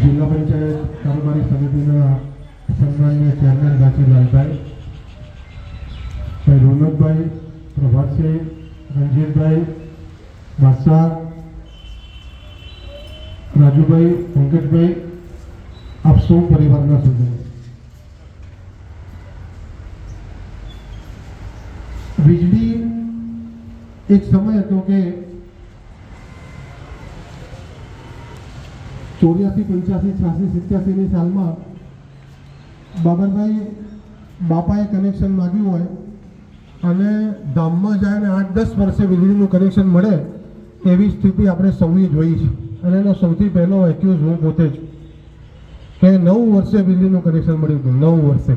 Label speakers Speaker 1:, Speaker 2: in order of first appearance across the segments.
Speaker 1: જિલ્લા પંચાયત કારોબારી સમિતિના સન્માનીય ચેરમેન ગાછી લાલભાઈ ભાઈ રોનકભાઈ પ્રભાતસિંહ રણજીતભાઈ બાદશાહ રાજુભાઈ પંકજભાઈ આપ સૌ પરિવારના સભ્યો વીજળી એક સમય હતો કે ચોર્યાસી, પંચ્યાસી, છ્યાસી, સિત્યાસીની સાલમાં બાબરભાઈ બાપાએ કનેક્શન માગ્યું હોય અને ધામમાં જાય ને આઠ દસ વર્ષે વીજળીનું કનેક્શન મળે એવી સ્થિતિ આપણે સૌએ જોઈ છે. અને એનો સૌથી પહેલો એક્યુઝ હું પોતે જ. કે નવ વર્ષે વીજળીનું કનેક્શન મળ્યું હતું, નવ વર્ષે.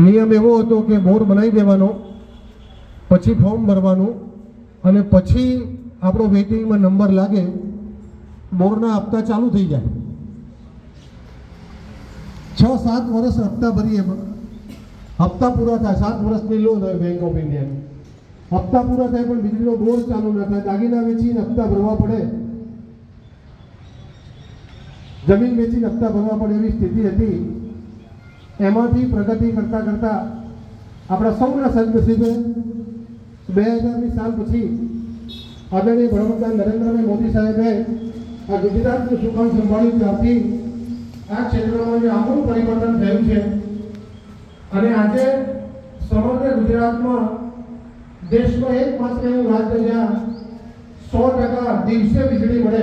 Speaker 1: નિયમ એવો હતો કે બોર બનાવી દેવાનો, પછી ફોર્મ ભરવાનું અને પછી આપણો વેઇટિંગમાં નંબર લાગે બોરના હપ્તા ચાલુ થઈ જાય. છ, સાત વર્ષ હપ્તા ભરીએ હપ્તા પૂરા થાય, સાત વર્ષની લોન હોય બેંક ઓફ ઇન્ડિયાની હપ્તા પૂરા થાય પણ વીજળીનો બોર ચાલુ ના થાય, દાગીના વેચીને હપ્તા ભરવા પડે. જમીન વેચીને હપ્તા ભરવા પડે એવી સ્થિતિ હતી. એમાંથી પ્રગતિ કરતા કરતા આપણા સૌના સદનસીબે બે હજારની સાલ પછી આદરણીય વડાપ્રધાન નરેન્દ્રભાઈ મોદી સાહેબે આ ગુજરાતનું સુકાન સંભાળ્યું ત્યાંથી આ ક્ષેત્રમાં જે આમૂલ પરિવર્તન થયું છે, અને આજે સમગ્ર ગુજરાતમાં દેશમાં એકમાત્ર એવું રાજ્ય જ્યાં સો ટકા દિવસે વીજળી મળે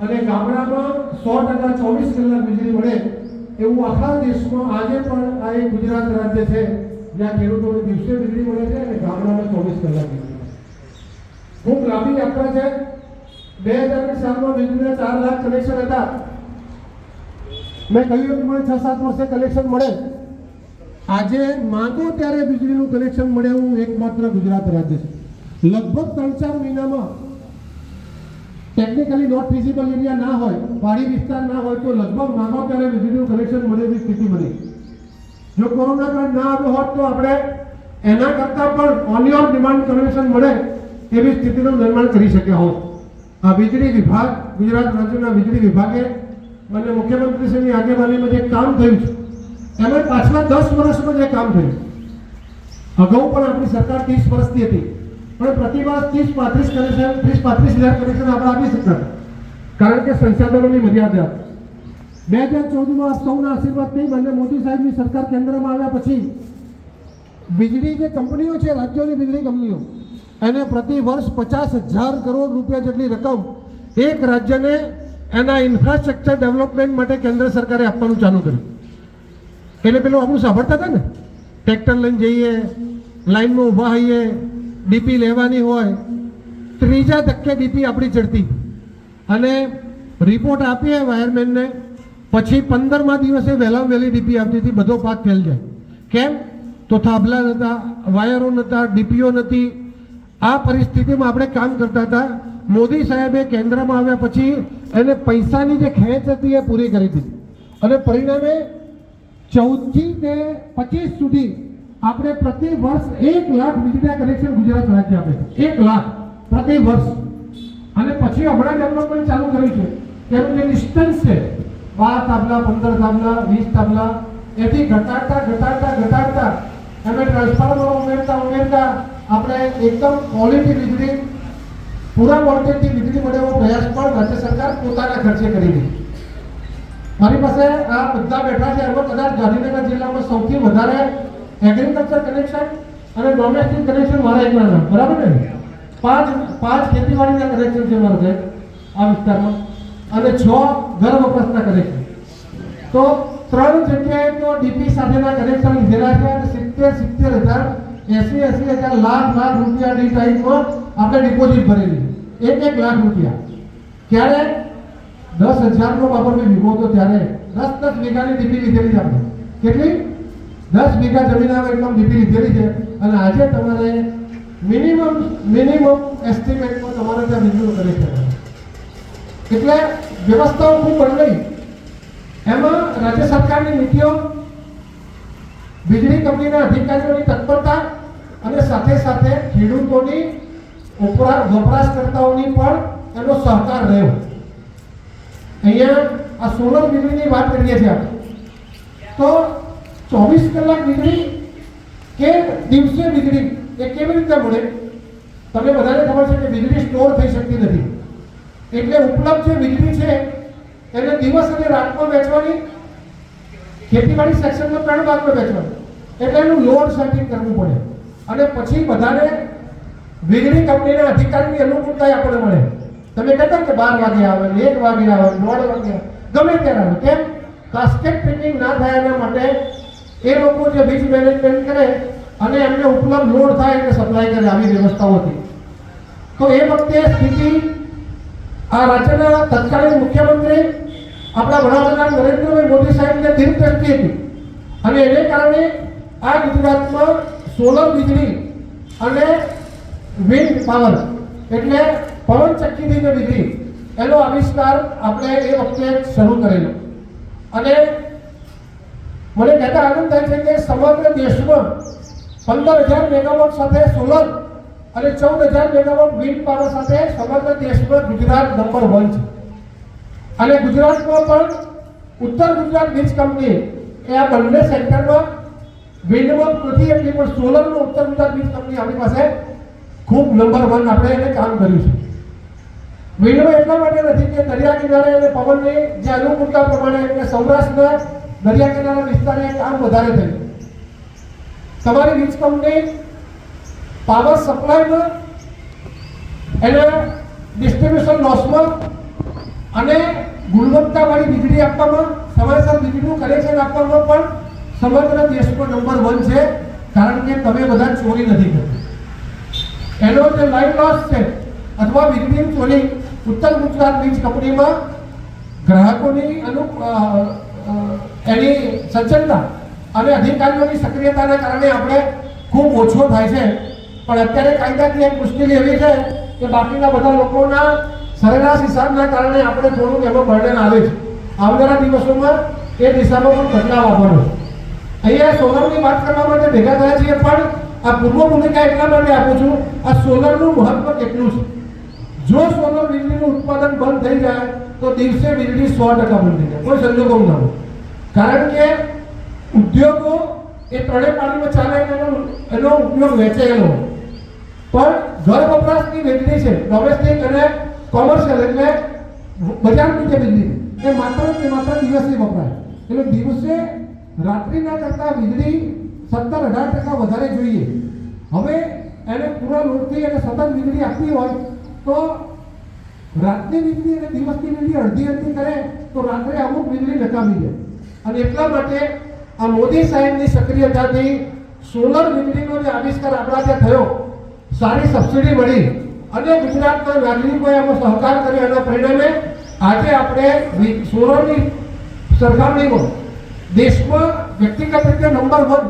Speaker 1: અને ગામડામાં સો ટકા ચોવીસ કલાક વીજળી મળે એવું આખા દેશમાં આજે પણ આ એક ગુજરાત રાજ્ય છે, જ્યાં ખેડૂતોને દિવસે વીજળી મળે છે અને ગામડામાં ચોવીસ કલાક વીજળી મળે ખૂબ લાંબી યાત્રા છે. બે હજાર સાલમાં વીજળીના ચાર લાખ કનેક્શન હતા. મેં કહ્યું કે મને છ સાત વર્ષે કનેક્શન મળે. આજે માંગો ત્યારે વીજળીનું કનેક્શન મળે એવું એકમાત્ર ગુજરાત રાજ્ય છે. લગભગ ત્રણ ચાર મહિનામાં ટેકનિકલી નોટ ફિઝિબલ એરિયા ના હોય પહાડી વિસ્તાર ના હોય, તો લગભગ માંગો ત્યારે વીજળીનું કનેક્શન મળે એવી સ્થિતિ બની. જો કોરોના કાળ ના આવ્યો હોત તો આપણે એના કરતાં પણ ઓન યોર ડિમાન્ડ કનેક્શન મળે એવી સ્થિતિનું નિર્માણ કરી શક્યા હોત. આ વીજળી વિભાગ, ગુજરાત રાજ્યના વીજળી વિભાગે અને મુખ્યમંત્રીશ્રીની આગેવાનીમાં જે કામ થયું છે એમાં પાછલા દસ વર્ષમાં જે કામ થયું. અગાઉ પણ આપણી સરકાર ત્રીસ વર્ષની હતી, પણ પ્રતિમાસ ત્રીસ પાંત્રીસ કનેક્શન, ત્રીસ પાંત્રીસ હજાર કનેક્શન આપણે આપી શકતા કારણ કે સંસાધનોની મર્યાદા. બે હજાર ચૌદમાં સૌના આશીર્વાદથી માન્ય મોદી સાહેબની સરકાર કેન્દ્રમાં આવ્યા પછી વીજળી જે કંપનીઓ છે, રાજ્યોની વીજળી કંપનીઓ એને પ્રતિ વર્ષ પચાસ હજાર કરોડ રૂપિયા જેટલી રકમ એક રાજ્યને એના ઇન્ફ્રાસ્ટ્રક્ચર ડેવલપમેન્ટ માટે કેન્દ્ર સરકારે આપવાનું ચાલુ કર્યું. એટલે પેલું આપણું સાંભળતા હતા ને? ટ્રેક્ટર લઈને જઈએ લાઈનમાં ઊભા હોઈએ ડીપી લેવાની હોય, ત્રીજા ધક્કે ડીપી આપણી ચડતી. અને રિપોર્ટ આપીએ વાયરમેનને પછી પંદરમા દિવસે વહેલા વહેલી ડીપી આવતી હતી, બધો પાક ફેલ જાય. કેમ? તો થાંભલા નહોતા વાયરો નહોતા ડીપીઓ નથી આ પરિસ્થિતિમાં આપણે કામ કરતા હતા. મોદી સાહેબે કેન્દ્રમાં આવ્યા પછી એને પૈસાની જે ખેંચ હતી એ પૂરી કરી દીધી. અને પરિણામે ચૌદથી ને પચીસ સુધી આપણે પ્રતિ વર્ષ એક લાખ વીજળીના કનેક્શન ગુજરાત રાજ્ય આપે એક લાખ પ્રતિ વર્ષ. અને પછી હમણાં ડેવલપમેન્ટ ચાલુ કર્યું છે. તેનું જે ડિસ્ટન્સ છે, બાર તાબલા પંદર તાબલા વીસ તાબલા એથી ઘટાડતા ઘટાડતા ઘટાડતા એમે ટ્રાન્સફોર્મર ઉમેરતા ઉમેરતા આપણે એકદમ ક્વોલિટી વીજળી, પૂરા વોલ્ટેજથી વીજળી મળે એવો પ્રયાસ પણ રાજ્ય સરકાર પોતાના ખર્ચે કરી રહી મારી પાસે આ બધા બેઠા છે, એમાં કદાચ ગાંધીનગર જિલ્લામાં સૌથી વધારે એગ્રીકલ્ચર કનેક્શન અને ડોમેસ્ટિક કનેક્શન મારા એકના બરાબર ને? પાંચ પાંચ ખેતીવાડીના કનેક્શન છે મારા સાહેબ, આ વિસ્તારમાં. અને છ ઘર વપરાશના કનેક્શન તો ત્રણ જગ્યાએ તો ડીપી સાથેના કનેક્શન લીધેલા છે અને સિત્તેર સિત્તેર હજાર એસી એસી હજાર લાખ લાખ રૂપિયા ડી ટાઈપમાં આપણે ડિપોઝિટ ભરેલી એક એક લાખ રૂપિયા ક્યારે દસ હજારનો મેં વીઘો હતો ત્યારે દસ દસ વીઘાની ડીપી લીધેલી છે આપણે કેટલી દસ વીઘા જમીન આવે એકદમ ડીપી લીધેલી છે અને આજે તમારે મિનિમમ મિનિમમ એસ્ટિમેટમાં તમારે ત્યાં વીજળીનું કનેક્શન એટલે વ્યવસ્થાઓ ખૂબ બદલાઈ. એમાં રાજ્ય સરકારની નીતિઓ વીજળી કંપનીના અધિકારીઓની તત્પરતા અને સાથે સાથે ખેડૂતોની વપરાશકર્તાઓની પણ એનો સહકાર રહ્યો. અહીંયા આ સોલર વીજળીની વાત કરીએ છીએ આપણે. તો ચોવીસ કલાક વીજળી કે દિવસે વીજળી એ કેવી રીતે મળે? તમને બધાને ખબર છે કે વીજળી સ્ટોર થઈ શકતી નથી. એટલે ઉપલબ્ધ જે વીજળી છે, એને દિવસ અને રાતમાં વેચવાની ખેતીવાડી સેક્શનનો ત્રણ ભાગમાં વેચવાની એટલે એનું લોડ સેટિંગ કરવું પડે. અને પછી બધાને વીજળી કંપનીના અધિકારીની અનુકૂળતા આપણને મળે. તમે કહેતા કે બાર વાગે આવે, એક વાગે આવે, દોઢ વાગે ગમે ત્યારે આવે. કેમ? કાસ્કેટ ફિટિંગ ના થાય એના માટે એ લોકો જે વીજ મેનેજમેન્ટ કરે અને એમને ઉપલબ્ધ લોડ થાય એટલે સપ્લાય કરે આવી વ્યવસ્થાઓ હતી. તો એ વખતે સ્થિતિ આ રાજ્યના તત્કાલીન મુખ્યમંત્રી આપણા વડાપ્રધાન નરેન્દ્રભાઈ મોદી સાહેબને દિલ દ્રષ્ટિ હતી. અને એને કારણે આ ગુજરાતમાં સોલર વીજળી અને વિન્ડ પાવર એટલે પવન ચક્કીની જે વીજળી, એનો આવિષ્કાર આપણે એ વખતે શરૂ કરેલો. અને મને કહેતા આનંદ થાય છે કે સમગ્ર દેશમાં પંદર હજાર મેગાવોટ સાથે સોલર અને ચૌદ હજાર મેગાવોટ વિન્ડ પાવર સાથે સમગ્ર દેશમાં ગુજરાત નંબર વન છે. અને ગુજરાતમાં પણ ઉત્તર ગુજરાત વીજ કંપની એ આ બંને સેન્ટરમાં વિન્ડમાં નથી એટલી, પણ સોલરનું ઉત્તર ગુજરાત વીજ કંપની આપણી પાસે ખૂબ નંબર વન આપણે એને કામ કર્યું છે. વિન્ડમાં એટલા માટે નથી કે દરિયા કિનારે અને પવનની જે અનુકૂળતા પ્રમાણે એટલે સૌરાષ્ટ્રના દરિયા કિનારા વિસ્તારે કામ વધારે થયું. તમારી વીજ કંપની પાવર સપ્લાયમાં એના ડિસ્ટ્રીબ્યુશન લોસમાં અને ગુણવત્તાવાળી વીજળી આપવામાં સમયસર વીજળીનું કનેક્શન આપવામાં પણ સમગ્ર દેશમાં નંબર વન છે, કારણ કે તમે બધા ચોરી નથી કરતા. એનો જે લાઈન લોસ છે, અથવા વીજળીની ચોરી, ઉત્તર ગુજરાત વીજ કંપનીમાં ગ્રાહકોની અનુ એની સજ્જનતા અને અધિકારીઓની સક્રિયતાના કારણે આપણે ખૂબ ઓછો થાય છે. પણ અત્યારે કાયદાકીય મુશ્કેલી એવી છે કે બાકીના બધા લોકોના સરેરાશ હિસાબના કારણે આપણે થોડુંક એમાં બર્ડન આવે છે. આવનારા દિવસોમાં એ દિશામાં પણ બદલાવ આવવાનો અહીંયા સોલરની વાત કરવા માટે ભેગા થયા છીએ, પણ આ પૂર્વ ભૂમિકા એટલા માટે આપું છું, આ સોલરનું મહત્વ કેટલું છે? જો સોલર વીજળીનું ઉત્પાદન બંધ થઈ જાય, તો દિવસે વીજળી સો ટકા બંધ થઈ જાય. કોઈ સંજોગો ન હોય. કારણ કે ઉદ્યોગો એ ત્રણેય પાણીમાં ચાલે એનો એનો ઉપયોગ વેચાયેલો પણ ઘર વપરાશની વીજળી છે. ડોમેસ્ટિક અને કોમર્શિયલ એટલે બજારની જે વીજળી એ માત્ર ને માત્ર દિવસે વપરાય. એટલે દિવસે રાત્રિના કરતાં વીજળી સત્તર અઢાર ટકા વધારે જોઈએ. હવે એને પૂરા લોડથી એને સતત વીજળી આપવી હોય તો રાતની વીજળી અને દિવસની વીજળી અડધી અડધી કરે તો રાત્રે અમુક વીજળી નકામી જાય. અને એટલા માટે આ મોદી સાહેબની સક્રિયતાથી સોલર વીજળીનો જે આવિષ્કાર આપણા ત્યાં થયો, સારી સબસિડી મળી. અને ગુજરાતના નાગરિકોએ એમાં સહકાર કર્યો એના પરિણામે આજે આપણે સોલરની સરખામણીમાં દેશમાં વ્યક્તિગત રીતે નંબર વન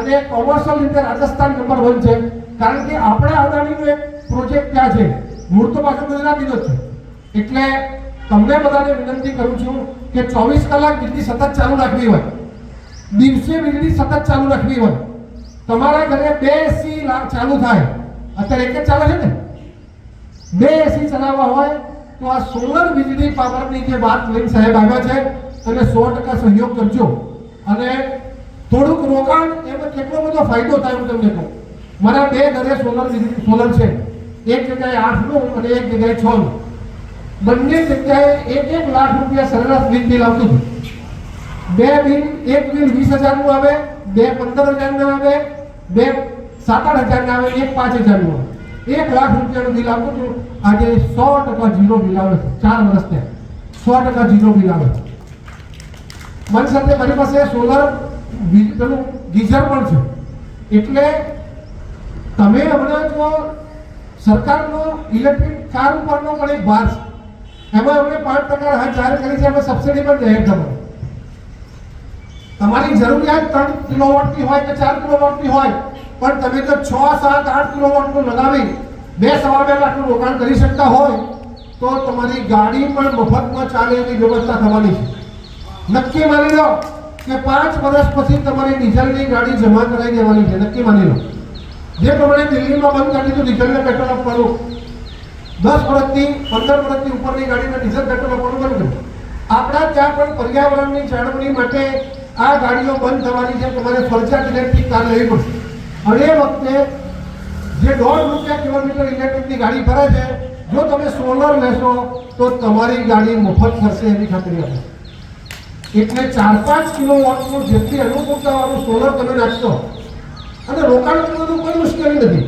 Speaker 1: અને કોમર્શિયલ રીતે રાજસ્થાન નંબર વન છે. કારણ કે આપણા અદાણીનો એક પ્રોજેક્ટ ત્યાં છે. મૂળ તો પાછું ગુજરાતીનો છે. એટલે તમને બધાને વિનંતી કરું છું કે ચોવીસ કલાક વીજળી સતત ચાલુ રાખવી હોય. દિવસે વીજળી સતત ચાલુ રાખવી હોય. તમારા ઘરે બે એસી ચાલુ થાય. અત્યારે એક જ ચાલે છે ને? બે એસી ચલાવવા હોય તો આ સોલર વીજળી પાવરની જે વાત લઈને સાહેબ આવ્યા છે અને સો ટકા સહયોગ કરજો. અને થોડુંક રોકાણ એમાં કેટલો બધો ફાયદો થાય હું તમને કહું. મારા બે ઘરે સોલર વીજળી સોલર છે. એક જગ્યાએ આઠનું અને એક જગ્યાએ છનું બંને જગ્યાએ એક એક લાખ રૂપિયા સરેરાશ વીજ બિલ આવતું હતું. બે બિલ, એક બિલ વીસ હજારનું આવે, બે પંદર હજારનું આવે, બે સાત આઠ હજારના આવે, એક પાંચ હજારનું આવે. એક લાખ રૂપિયાનું બિલ આપું છું. આજે સો ટકા જીરો બિલ આવે છે. ચાર વર્ષ થયા. સો ટકા જીરો બિલ આવે મારી સાથે મારી પાસે સોલર પેલું ગીઝર પણ છે. એટલે તમે હમણાં જો સરકારનો ઇલેક્ટ્રિક કાર ઉપરનો પણ એક ભાર છે. એમાં અમે પાંચ ટકા રાહત જાહેર કરી છે. અમે સબસિડી પણ જાહેર તમારે તમારી જરૂરિયાત ત્રણ કિલોવોટની હોય કે ચાર કિલોવોટની હોય પણ તમે તો છ, સાત, આઠ કિલોવોટનું લગાવી, બે સવા બે લાખનું રોકાણ કરી શકતા હોય, તો તમારી ગાડી પણ મફતમાં ચાલે એવી વ્યવસ્થા થવાની છે. નક્કી માની લો કે પાંચ વર્ષ પછી તમારી ડીઝલની ગાડી જમા કરાવી દેવાની છે. નક્કી માની લો. જે પ્રમાણે દિલ્હીમાં બંધ કરી દીધું, ડીઝલને પેટ્રોલ આપવાનું. દસ વર્ષથી, પંદર વર્ષથી ઉપરની ગાડીને ડીઝલ પેટ્રોલ આપવાનું બંધ કર્યું. આપણા ત્યાં પણ પર્યાવરણની જાળવણી માટે આ ગાડીઓ બંધ થવાની છે. તમારે ફરજિયાત ઇલેક્ટ્રિક કાર લેવી પડશે. અને એ વખતે જે દોઢ રૂપિયા કિલોમીટર ઇલેક્ટ્રિકની ગાડી ફરે છે, જો તમે સોલર લેશો, તો તમારી ગાડી મફત થશે એની ખાતરી આપો. એટલે ચાર પાંચ કિલો વોટનું જેટલી અનુકૂળતાવાળું સોલર તમે નાખશો, અને રોકાણ કરવાનું કોઈ મુશ્કેલી નથી.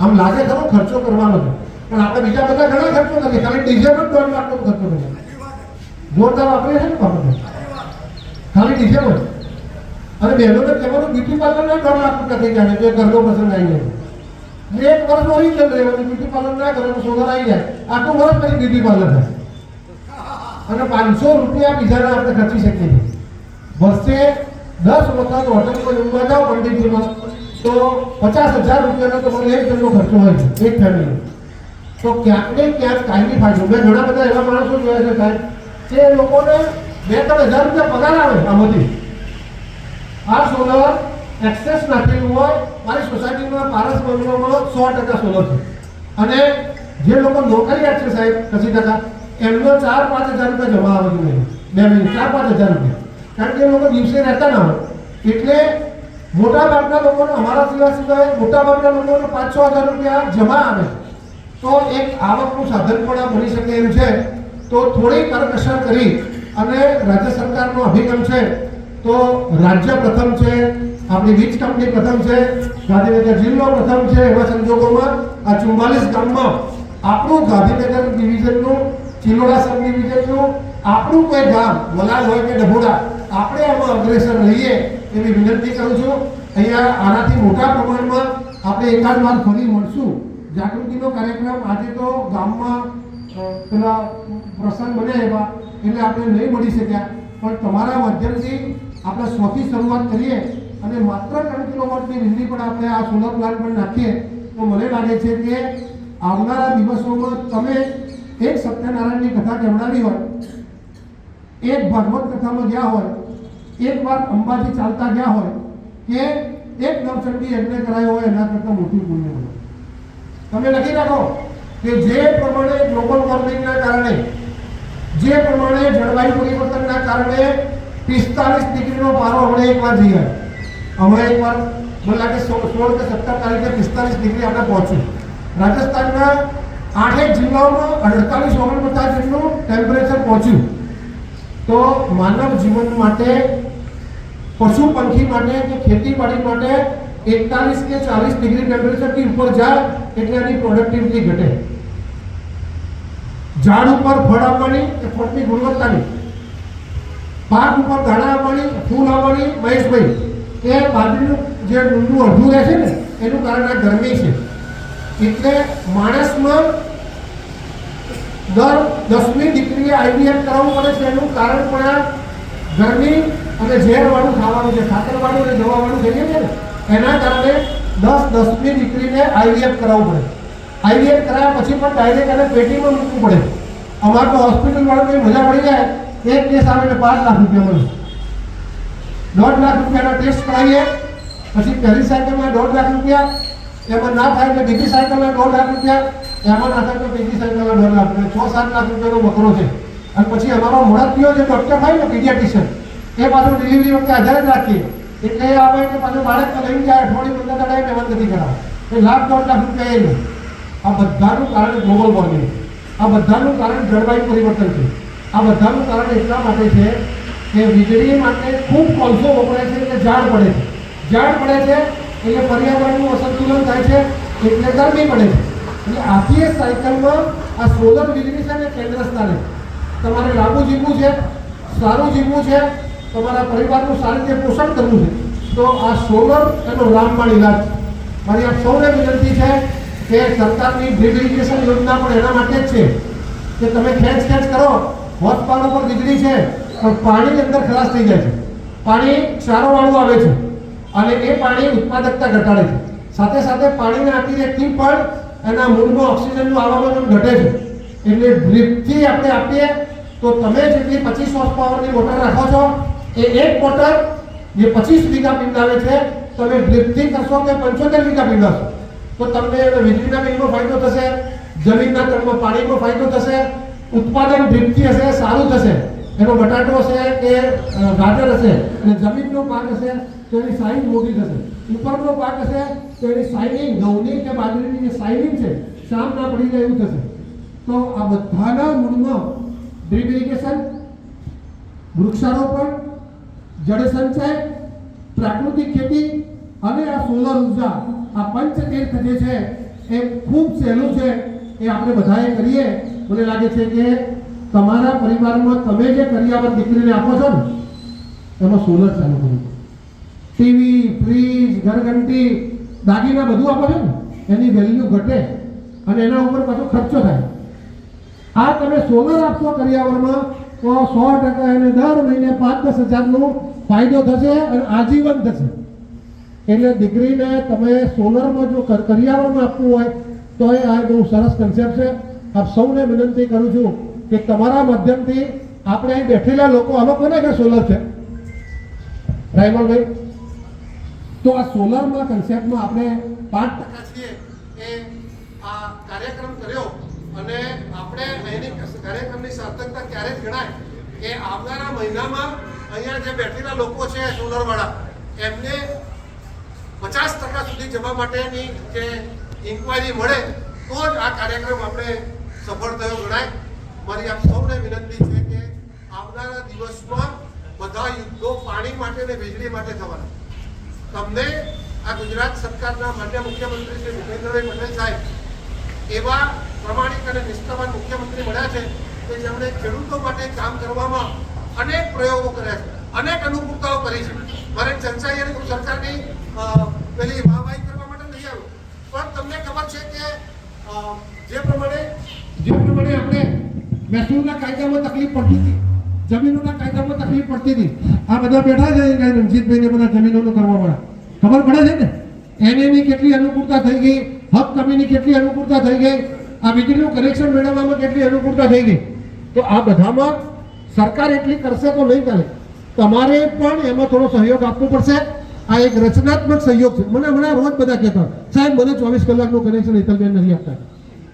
Speaker 1: આમ લાગે ખરો ખર્ચો કરવાનો પણ આપણે બીજા બધા ઘણા ખર્ચો નથી ખાલી ડીઝલ જ દોઢ લાખનો ખર્ચો નથી જોરદાર વાપરીએ છે ને બાબતે ખાલી ડીઝલ જ. અને બહેનોને કહેવાનું બ્યુટી પાર્લરના દોઢ લાખ રૂપિયા થઈ જાય જો ઘરનો પ્રસંગ આવી જાય. એક વર્ષ ઓરિજિનલ રહેવાનું બ્યુટી પાર્લર ના કરવાનું સોલર આવી જાય. આખું વર્ષ પછી બ્યુટી પાર્લર થાય. અને પાંચસો રૂપિયા બીજાના આપણે ખર્ચી શકીએ વર્ષે દસ વખત હોટલમાં જમવા જાઓ, પંડિતજીમાં, તો પચાસ હજાર રૂપિયાનો તમારો એક જણનો ખર્ચો હોય છે, એક ફેમિલી તો ક્યાંક ને ક્યાંક કાયમી ફાયદો. મેં ઘણા બધા એવા માણસો જોયા છે સાહેબ, જે લોકોને બે ત્રણ હજાર રૂપિયા પગાર આવે આમાંથી. આ સોલર એક્સેસ નાખેલું હોય, મારી સોસાયટીમાં પારસ બંગલોમાં સો ટકા સોલર છે. અને જે લોકો નોકરી છે સાહેબ પછી ટકા, એમનો ચાર પાંચ હજાર રૂપિયા જમા આવે છે બે મહિને, ચાર પાંચ હજાર રૂપિયા. કારણ કે એ લોકો દિવસે રહેતા ના હોય. એટલે મોટા ભાગના લોકોને અમારા સિવાય સિવાય મોટા ભાગના લોકોને પાંચ છ હજાર રૂપિયા જમા આવે. તો એક આવકનું સાધન પણ બની શકે એમ છે. તો થોડી કરકસર કરી અને રાજ્ય સરકારનો અભિગમ છે તો રાજ્ય પ્રથમ છે, આપણી વીજ કંપની પ્રથમ છે, ગાંધીનગર જિલ્લો પ્રથમ છે, એવા સંજોગોમાં આ ચુમ્માલીસ ગામમાં આપણું ગાંધીનગર ડિવિઝનનું, ચિલોડા સબ ડિવિઝનનું, આપણું કોઈ ગામ વલાલ હોય કે ડભોડા, આપણે આમાં અગ્રેસર રહીએ એવી વિનંતી કરું છું. અહીંયા આનાથી મોટા પ્રમાણમાં આપણે એકાદ વાર ફરી મળશું. જાગૃતિનો કાર્યક્રમ આજે તો ગામમાં પેલા પ્રસંગ બન્યા એવા, એટલે આપણે નહીં મળી શક્યા. પણ તમારા માધ્યમથી આપણે સોથી શરૂઆત કરીએ અને માત્ર ત્રણ કિલોવોટની વીજળી પણ આપણે આ સોલર પ્લાન્ટ પણ નાખીએ, તો મને લાગે છે કે આવનારા દિવસોમાં તમે એક સત્યનારાયણની કથા કેવડાવી હોય, એક ભાગવત કથામાં ગયા હોય, એક વાર અંબાજી ચાલતા ગયા હોય, કે એક નવચંડી યજ્ઞ કરાયો હોય, એના કરતાં મોટી પુણ્ય હોય. તમે લખી રાખો કે જે પ્રમાણે ગ્લોબલ વોર્મિંગના કારણે, જે પ્રમાણે જળવાયુ પરિવર્તનના કારણે પિસ્તાલીસ ડિગ્રીનો પારો હમણાં એકવાર જઈ ગયો. હમણાં એકવાર મને લાગે સોળ કે સત્તર તારીખે પિસ્તાલીસ ડિગ્રી આપણે પહોંચ્યું. રાજસ્થાનના આઠેક જિલ્લાઓમાં અડતાલીસ ઓગણપચાસ જેટલું ટેમ્પરેચર પહોંચ્યું. તો માનવ જીવન માટે પશુ પંખી માટે કે ખેતીવાડી માટે એકતાલીસ કે ચાલીસ ડિગ્રી ટેમ્પરેચરથી ઉપર જાય એટલે એની પ્રોડક્ટિવિટી ઘટે. ઝાડ ઉપર ફળ આપવાની કે ફળની ગુણવત્તાની? પાક ઉપર દાણા આવવાની ફૂલ આવવાની મહેશભાઈ. એ બાજરીનું જે ડુંડું અડધું રહે છે ને, એનું કારણ આ ગરમી છે. એટલે માણસમાં દર દસમી ડિગ્રીએ આઈવીએફ કરાવવું પડે છે, એનું કારણ પણ આ ગરમી અને ઝેરવાળું ખાવાનું છે. ખાતરવાળું અને દવાવાળું ગયું છે ને, એના કારણે દસ દસમી દીકરીને આઈવીએફ કરાવવું પડે. આઈવીએફ કરાવ્યા પછી પણ ડાયરેક્ટ એને પેટીમાં મૂકવું પડે. અમારે તો હોસ્પિટલ વાળું મજા પડી જાય. એક કેસ આવે એટલે પાંચ લાખ રૂપિયા મળે. દોઢ લાખ રૂપિયાનો ટેસ્ટ કરાવીએ, પછી પહેલી સાયકલમાં દોઢ લાખ રૂપિયા, એમાં ના થાય એટલે બીજી સાયકલમાં દોઢ લાખ રૂપિયા, એમાં ના થાય તો બીજી સાયકલમાં દોઢ લાખ રૂપિયા. છ સાત લાખ રૂપિયાનો બકરો છે. અને પછી અમારો મોડકીઓ જે ડૉક્ટર થાય ને પીડિયાટિશિયન એ પાછું ડિલિવરી વખતે આધારે જ રાખીએ. એટલે આવે એટલે પાછું બાળકને લઈ જાય અઠવાડિયું પંદર દાડા મહેમાન નથી કરાવે એ લાખ દોઢ લાખ રૂપિયા એ નહીં આ બધાનું કારણ ગ્લોબલ વોર્મિંગ આ બધાનું કારણ જળવાયુ પરિવર્તન છે. આ બધાનું કારણ એટલા માટે છે કે વીજળી માટે ખૂબ કોલસો વપરાય છે એટલે ઝાડ પડે છે. ઝાડ પડે છે એટલે પર્યાવરણનું અસંતુલન થાય છે એટલે ગરમી પડે છે. એટલે આખી એ સાયકલમાં આ સોલર વીજળી છે ને કેન્દ્ર સ્થાને તમારે લાંબુ જીવવું છે, સારું જીવવું છે, તમારા પરિવારનું સારી રીતે પોષણ કરવું છે. તો આ સોલર એનો રામબાણ ઇલાજ મારી આપ સૌને વિનંતી છે કે સરકારની ઇરિગેશન યોજના પણ એના માટે જ છે. કે તમે ખેંચ ખેંચ કરો. હોત પાવર પર વીજળી છે, પણ પાણીની અંદર ખલાસ થઈ જાય છે. પાણી ક્ષારોવાળું આવે છે અને એ પાણી ઉત્પાદકતા ઘટાડે છે. સાથે સાથે પાણીના અતિરેકથી પણ એના મૂળમાં ઓક્સિજનનું આવવાનું ઘટે છે. એટલે ડ્રીપથી આપણે આપીએ તો તમે જેટલી પચીસ હોર્સ પાવરની મોટર રાખો છો, એ એક મોટર જે પચીસ વીઘા પીવડાવે છે, તમે ડ્રીપથી કરશો કે પંચોતેર વીઘા પીવડાવશો તો તમને વીજળીના બિલનો ફાયદો થશે, જમીનના તળમાં પાણીનો ફાયદો થશે ઉત્પાદન ડ્રીપથી હશે, સારું થશે. એનો બટાટો હશે કે ગાજર હશે અને જમીનનો પાક હશે તો એની સાઈઝ મોટી થશે. ઉપરનો પાક હશે તો એની સાઇનિંગ ઘઉંની કે બાજરીની જે સાઇનિંગ છે શામ ના પડી જાય એવું થશે. તો આ બધાના મૂળમાં ડ્રીપ ઇરિગેશન વૃક્ષારોપણ જળસંચય પ્રાકૃતિક ખેતી અને આ સોલર ઊર્જા, આ પંચતીર્થ જે છે, એ ખૂબ સહેલું છે, એ આપણે બધાએ કરીએ. મને લાગે છે કે તમારા પરિવારમાં તમે જે કરિયાવર દીકરીને આપો છો ને, એમાં સોલર ચાલુ કરવું ટીવી, ફ્રીજ, ઘરઘંટી, દાગીના બધું આપો છો ને, એની વેલ્યુ ઘટે અને એના ઉપર પાછો ખર્ચો થાય. આ તમે સોલર આપશો કરિયાવરમાં, તો સો ટકા એને દર મહિને પાંચ દસ હજારનો ફાયદો થશે અને આજીવન થશે. એટલે દીકરીને તમે સોલરમાં જો કરિયાવરમાં આપવું હોય, તો એ આ બહુ સરસ કન્સેપ્ટ છે. આપ સૌને વિનંતી કરું છું કે તમારા માધ્યમથી આપણે અહીં બેઠેલા લોકો આનો કોને કે સોલર છે. રાયમલભાઈ, તો આ સોલરમાં કન્સેપ્ટમાં આપણે પાંચ ટકા છીએ એ આ કાર્યક્રમ કર્યો અને આપણે અહીંની કાર્યક્રમની સાર્થકતા ક્યારે જ ગણાય કે આવનારા મહિનામાં અહીંયા જે બેઠેલા લોકો છે સોલરવાળા, એમને પચાસ ટકા સુધી જવા માટેની જે ઇન્કવાયરી મળે, તો જ આ કાર્યક્રમ આપણે સફળ થયો ગણાય. મારી આપ સૌને વિનંતી છે કે આવનારા દિવસમાં બધા યુદ્ધો પાણી માટે અને વીજળી માટે થવાના. તમને આ ગુજરાત સરકારના માન્ય મુખ્યમંત્રી શ્રી ભૂપેન્દ્રભાઈ પટેલ સાહેબ એવા પ્રમાણિક અને નિષ્ઠાવાન મુખ્યમંત્રી મળ્યા છે કે જેમણે ખેડૂતો માટે કામ કરવામાં અનેક પ્રયોગો કર્યા છે, અનેક અનુકૂળતાઓ કરી છે. મારે ચર્ચાઈ અને સરકારની પેલી વાહવાહી કરવા માટે નહીં આવ્યું. પણ તમને ખબર છે કે જે પ્રમાણે જે પ્રમાણે આપણે મહેસૂલના કાયદામાં તકલીફ પડતી હતી, જમીનોના કાયદામાં તકલીફ પડતી હતી, આ બધા બેઠા છે કઈ રણજીતભાઈને બધા જમીનોનું કરવા ખબર પડે છે ને? એનએની કેટલી અનુકૂળતા થઈ ગઈ હક કમીની કેટલી અનુકૂળતા થઈ ગઈ, આ વીજળીનું કનેક્શન મેળવવામાં કેટલી અનુકૂળતા થઈ ગઈ. તો આ બધામાં સરકાર એટલી કરશે તો નહીં ચાલે. તમારે પણ એમાં થોડો સહયોગ આપવો પડશે. આ એક રચનાત્મક સહયોગ છે. મને હમણાં રોજ બધા કહેતા સાહેબ, મને ચોવીસ કલાકનું કનેક્શન હિતલબેન નથી આપતા.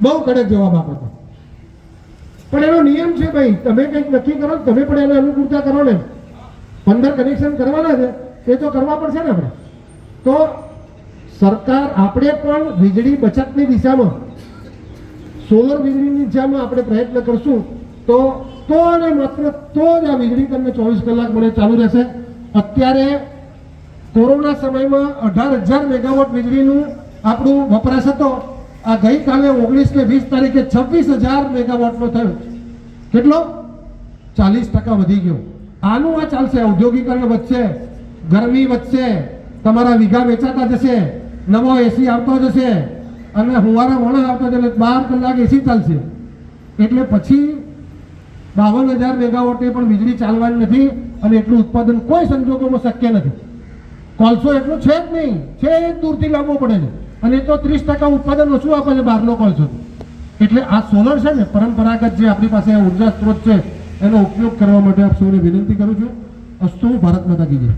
Speaker 1: બહુ કડક જવાબ આપો. છો પણ એનો નિયમ છે ભાઈ, તમે કંઈક નક્કી કરો તમે પણ એને અનુકૂળતા કરો ને. પંદર કનેક્શન કરવાના છે, એ તો કરવા પડશે ને આપણે. તો સરકાર આપણે પણ વીજળી બચતની દિશામાં, સોલર વીજળીની દિશામાં આપણે પ્રયત્ન કરશું, તો તો અને માત્ર તો જ આ વીજળી તમને ચોવીસ કલાક મળે ચાલુ રહેશે. અત્યારે કોરોના સમયમાં અઢાર હજાર મેગાવોટ વીજળીનું આપણું વપરાશ હતો. આ ગઈકાલે ઓગણીસ કે વીસ તારીખે છવ્વીસ હજાર મેગાવોટનો થયો. કેટલો? ચાલીસ ટકા વધી ગયો. આનું આ ચાલશે, ઔદ્યોગિકરણ વધશે, ગરમી વધશે, તમારા વીઘા વેચાતા જશે, નવો એસી આવતો જશે, અને હુવારા વણા આવતો જશે બાર કલાક એસી ચાલશે. એટલે પછી બાવન હજાર મેગાવોટે પણ વીજળી ચાલવાની નથી અને એટલું ઉત્પાદન કોઈ સંજોગોમાં શક્ય નથી. કોલસો એટલું છે જ નહીં. છે દૂરથી લાવવો પડે છે. અને એ તો ત્રીસ ટકા ઉત્પાદન ઓછું આપે છે બહારનો કોલસો એટલે આ સોલર છે ને, પરંપરાગત જે આપણી પાસે ઊર્જા સ્ત્રોત છે, એનો ઉપયોગ કરવા માટે આપ સૌને વિનંતી કરું છું. અસ્તુ ભારત માતા કી જય.